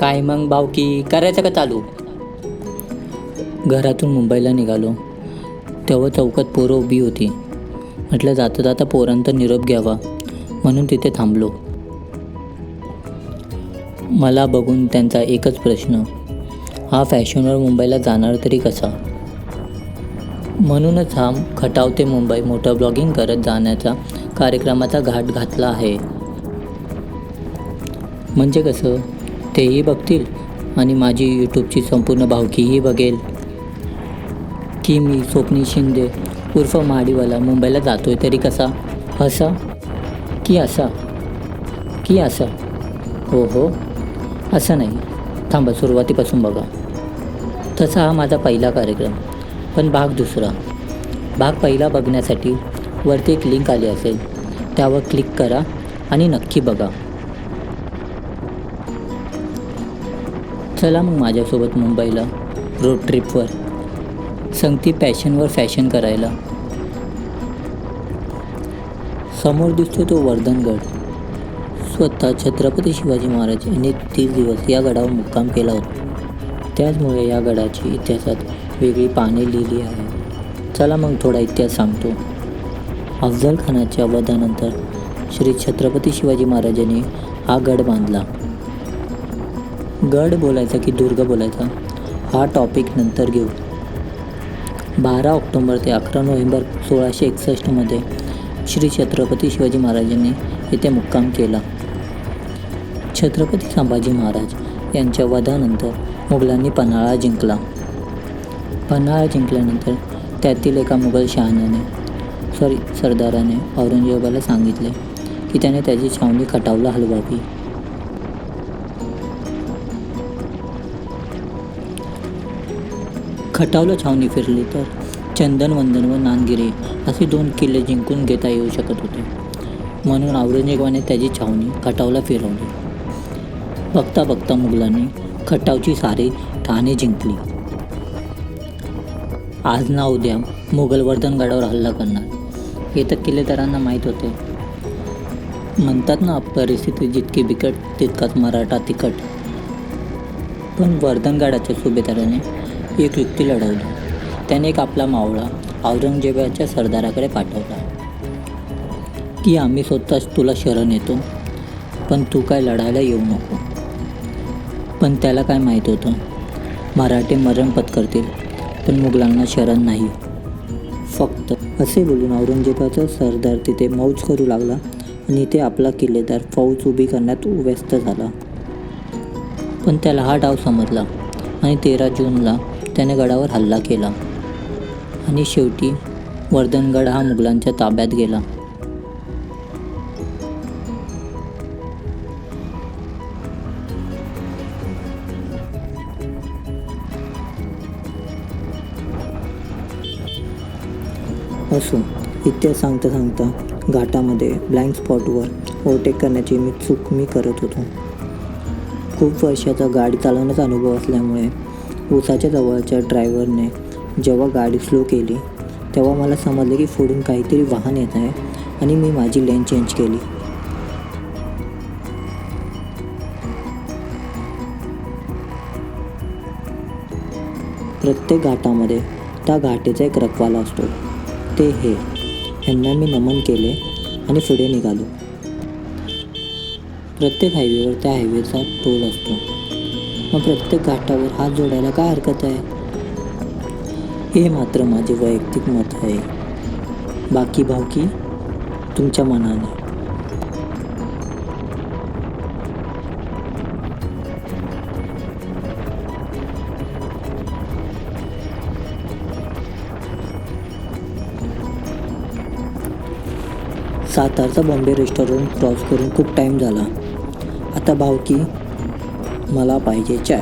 काय मग भावकी करायचं का चालू? घरातून मुंबईला निघालो. तेव्हा चौकात पोरं उभी होती. म्हटलं जाता जाता पोरांचा निरोप घ्यावा. म्हणून तिथे थांबलो. मला बघून त्यांचा एकच प्रश्न हा फॅशनवर मुंबईला जाणार तरी कसा? म्हणूनच हा खटाव ते मुंबई मोठं ब्लॉगिंग करत जाण्याचा कार्यक्रमाचा घाट घातला आहे. म्हणजे कसं? तेही बघतील आणि माझी यूट्यूबची संपूर्ण भावकीही बघेल. की मी स्वप्नी शिंदे उर्फ महाडीवाला मुंबईला जातोय तरी कसा? असा? की असा? की असा? हो हो. असं नाही. थांबा सुरुवातीपासून बघा. तसा हा माझा पहिला कार्यक्रम पण भाग दुसरा. भाग पहिला बघण्यासाठी वरती एक लिंक आली असेल. त्यावर क्लिक करा आणि नक्की बघा. चला मग माझ्यासोबत मुंबईला रोड ट्रिपवर संगती पॅशनवर फॅशन करायला. समोर दिसतो तो वर्धनगड. स्वतः छत्रपती शिवाजी महाराज यांनी तीस दिवस या गडावर मुक्काम केला होता. त्याचमुळे या गडाची इतिहासात वेगळी पाने लिहिली आहे. चला मग थोडा इतिहास सांगतो. अफजल खानाच्या वधानंतर श्री छत्रपती शिवाजी महाराजांनी हा गड बांधला. गड बोलायचा की दुर्ग बोलायचा हा टॉपिक नंतर घेऊ. बारा ऑक्टोंबर ते अकरा नोव्हेंबर सोळाशे एकसष्टमध्ये श्री छत्रपती शिवाजी महाराजांनी येथे मुक्काम केला. छत्रपती संभाजी महाराज यांच्या वधानंतर मुघलांनी पन्हाळा जिंकला. पन्हाळा जिंकल्यानंतर त्यातील एका मुघल शहाण्याने सॉरी सरदाराने औरंगजेबाला सांगितले की त्याने त्याची छावणी खटावला हलवावी. खटावला छावणी फिरली तर चंदन वंदन व नानगिरी असे दोन किल्ले जिंकून घेता येऊ शकत होते. म्हणून औरंगजेबाने त्याची छावणी खटावला फिरवली. बघता बघता मुघलांनी खटावची सारी ठाणे जिंकली. आज ना उद्या मुघल वर्धनगडावर हल्ला करणार. हे तर किल्लेदारांना माहीत होते. म्हणतात ना परिस्थिती जितकी बिकट तितकाच मराठा तिखट. पण वर्धनगडाच्या सुभेदाराने एक युक्ती लढवली. त्याने एक आपला मावळा औरंगजेबाच्या सरदाराकडे पाठवला. की आम्ही स्वतःच तुला शरण येतो पण तू काय लढायला येऊ नको. पण त्याला काय माहीत होतं? मराठे मरण पत्करतील पण मुघलांना शरण नाही. फक्त असे बोलून औरंगजेबाचा सरदार तिथे मौज करू लागला आणि ते आपला किल्लेदार फौज उभी करण्यात व्यस्त झाला. पण त्याला हा डाव समजला आणि तेरा जूनला त्याने गडावर हल्ला केला. आणि शेवटी वर्धनगड हा मुघलांच्या ताब्यात गेला. असो इतिहास सांगता सांगता घाटामध्ये ब्लँक स्पॉटवर ओव्हरटेक करण्याची मी चूक मी करत होतो. खूप वर्षाचा गाडी चालवण्याचा अनुभव असल्यामुळे उसाच्या जवळच्या ड्रायव्हरने जेव्हा गाडी स्लो केली तेव्हा मला समजलं की पुढून काहीतरी वाहन येत आहे आणि मी माझी लेन चेंज केली. प्रत्येक घाटामध्ये त्या घाटेचा एक रखवाला असतो. ते हे. यांना मी नमन केले आणि पुढे निघालो. प्रत्येक हायवेवर त्या हायवेचा टोल असतो. मग प्रत्येक घाटावर हात जोडायला काय हरकत आहे? हे मात्र माझे वैयक्तिक मत आहे. बाकी भावकी तुमच्या मनाने. सातारचा बॉम्बे रेस्टॉरंट क्रॉस करून खूप टाईम झाला. आता भावकी मला पाहिजे चाय.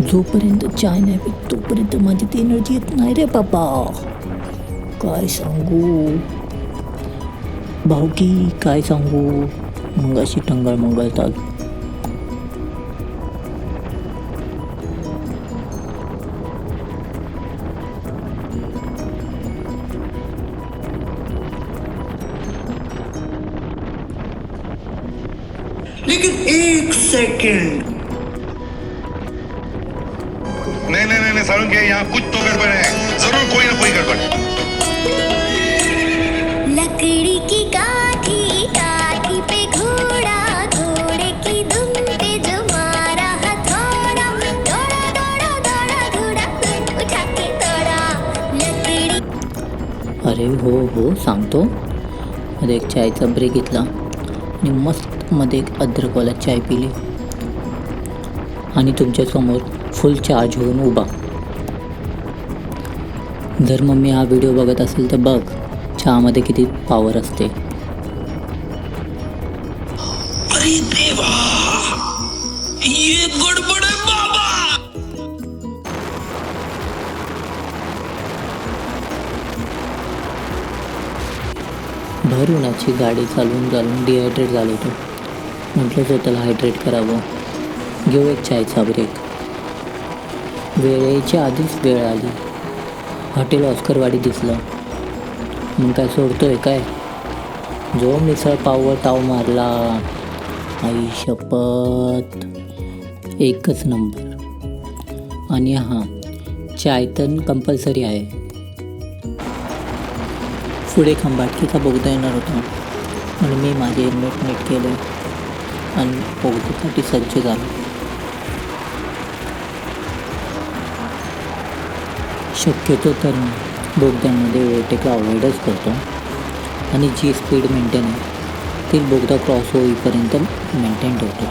जोपर्यंत चाय नाही पित तोपर्यंत माझी ती एनर्जी येत नाही रे बाबा. काय सांगू? भाऊकी काय सांगू? मग अशी टंगळ मंगळतात लेकिन एक सेकंड। नहीं नहीं नहीं नहीं सारुण के यहाँ कुछ तो गड़बड़ है। जरूर कोई ना कोई गड़बड़। लकड़ी की काठी काठी पे घोड़ा घोड़े की दुम पे जो मारा हथौड़ा दौड़ा दौड़ा दौड़ा घोड़ा उठा के दौड़ा। लकड़ी अरे हो हो सांगतो। मध्ये एक चायचा ब्रेक घेतला. आणि मस्त मध्ये एक अद्रकवाला चाय पिली. आणि तुमच्यासमोर फुल चार्ज होऊन उभा. जर मम्मी हा व्हिडिओ बघत असेल तर बघ चहामध्ये किती पॉवर असते. भर उन्हाची गाडी चालवून चालवून डिहायड्रेट झालो होतो. म्हटलं स्वतःला हायड्रेट करावं. घेऊ एक चायचा ब्रेक वेळेच्या आधीच वेळ आली. हॉटेल ऑस्करवाडी दिसलं. मग काय सोडतोय काय? जो मिसळ पाववर ताव मारला. आई शपथ. एकच नंबर. आणि हां चाय तर कंपल्सरी आहे. पुढे खंबाटकीचा बोगदा येणार होता? आणि मी माझे हेल्मेट नीट केले. आणि बोगद्यासाठी सज्ज झालो. शक्यतो तर मी बोगद्यांमध्ये ओव्हरटेक अवॉइडच करतो. आणि जी स्पीड मेंटेन आहे ती बोगदा क्रॉस होईपर्यंत मेंटेन ठेवतो.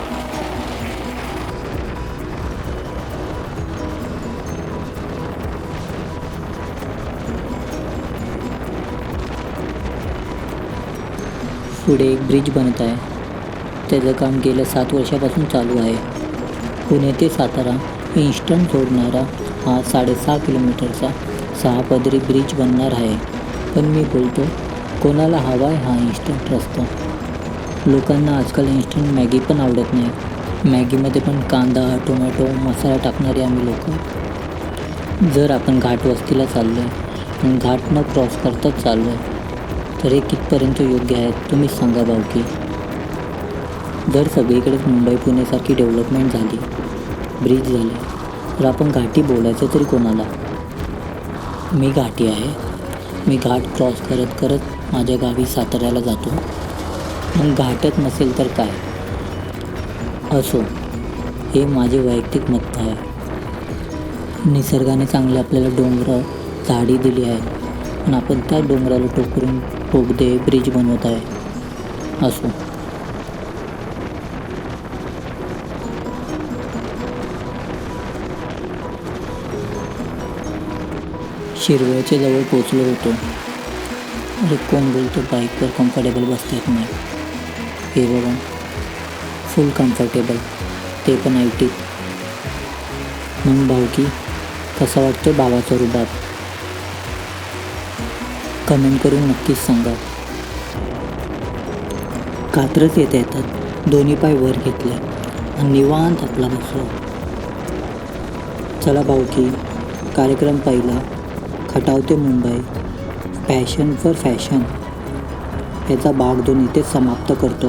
पुढे एक ब्रिज बनत आहे. त्याचं काम गेल्या सात वर्षापासून चालू आहे. पुणे ते सातारा इन्स्टंट जोडणारा हा साडेसहा किलोमीटरचा सहा पदरी ब्रिज बनणार आहे. पण मी बोलतो कोणाला हवा आहे हा इन्स्टंट रस्ता? लोकांना आजकाल इन्स्टंट मॅगी पण आवडत नाही. मॅगीमध्ये पण कांदा टोमॅटो मसाला टाकणारे आम्ही लोक. जर आपण घाट वस्तीला चाललो आहे घाट न क्रॉस करताच चाललो आहे तर हे कितपर्यंत योग्य आहे तुम्हीच सांगा भाऊ की जर सगळीकडेच मुंबई पुणेसारखी डेव्हलपमेंट झाली. ब्रिज झाले. तर आपण घाटी बोलायचं तरी कोणाला? मी घाटी आहे. मी घाट क्रॉस करत करत माझ्या गावी साताऱ्याला जातो. मग घाटच नसेल तर काय? असो. हे माझे वैयक्तिक मत आहे. निसर्गाने चांगले आपल्याला डोंगर झाडी दिली आहे. पण आपण त्या डोंगराला टोकरून बोगदे ब्रिज बनवत आहे. असो. शिरवळच्या जवळ पोचलो होतो. अरे कोण बोलतो बाईकवर कम्फर्टेबल बसता येत नाही. हे बघा फुल कम्फर्टेबल ते पण ऐटी टी मग भाऊकी कसा वाटतो भावाचा रुबाब? कमेंट करून नक्कीच सांगा. कात्रच येता येतात दोन्ही पाय वर घेतले आणि निवांत आपला बसलो. चला भाऊकी कार्यक्रम पहिला. खटावते मुंबई. पॅशन फॉर फॅशन याचा भाग दोन इथेच समाप्त करतो.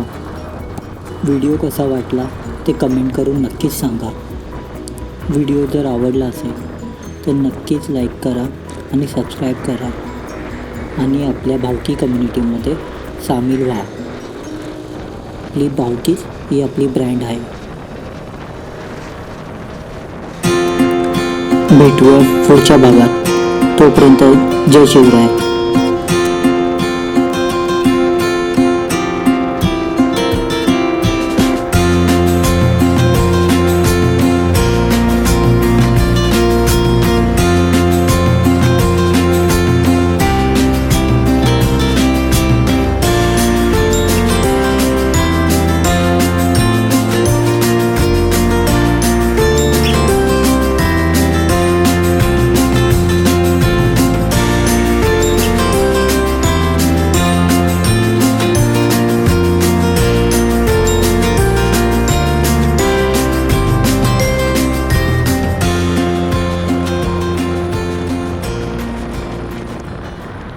व्हिडिओ कसा वाटला ते कमेंट करून नक्कीच सांगा. व्हिडिओ जर आवडला असेल तर नक्कीच लाईक करा आणि सबस्क्राईब करा. आणि आपल्या भावकी कम्युनिटीमध्ये सामील व्हा. आपली भावकीच ही आपली ब्रँड आहे. भेटूया पुढच्या भागात. तोपर्यंत जय शिवराय